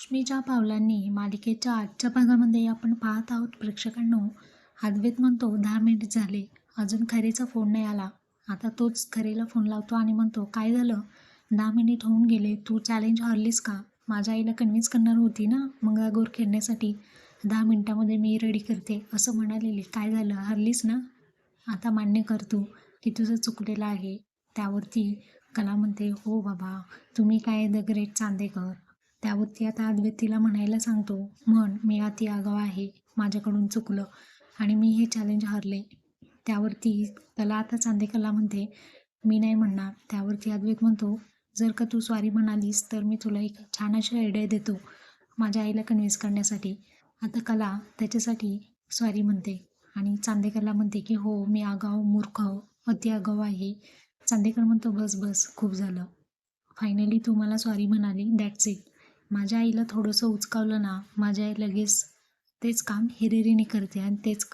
लक्ष्मीच्या पावलांनी मालिकेच्या आजच्या भागामध्ये आपण पाहत आहोत प्रेक्षकांनो. अद्वैत म्हणतो दहा मिनिट झाले. अजून खरेचा फोन नाही आला. आता तोच खरेला फोन लावतो आणि म्हणतो काय झालं? दहा मिनिट होऊन गेले. तू चॅलेंज हरलीस का? माझ्या आईला कन्व्हिन्स करणार होती ना मंगळागौर खेळण्यासाठी. दहा मिनटामध्ये मी रेडी करते. असं म्हणालेली. काय झालं? हरलीस ना? आता मान्य कर तू की तुझं चुकलेलं आहे. त्यावरती कला म्हणते हो बाबा. तुम्ही काय द ग्रेट चांदेकर? त्यावरती आता अद्वैत म्हणायला सांगतो म्हण मी अति आगाव आहे माझ्याकडून चुकलं आणि मी हे चॅलेंज हरले. त्यावरती कला आता चांदेकला म्हणते मी नाही म्हणणार. त्यावरती अद्वैत म्हणतो जर का तू स्वारी म्हणालीस तर मी तुला एक छान अशी आयडिया देतो माझ्या आईला कन्व्हिन्स करण्यासाठी. आता कला त्याच्यासाठी स्वारी म्हणते आणि चांदेकरला म्हणते की हो मी आगाव मूर्ख अति आगाव आहे. चांदेकर म्हणतो बस बस खूप झालं. फायनली तू मला सॉरी म्हणाली दॅट्स इट माझ्या आईला थोडंसं उचकावलं ना माझ्या आई लगेच तेच काम हिरिरीने करते आणि तेच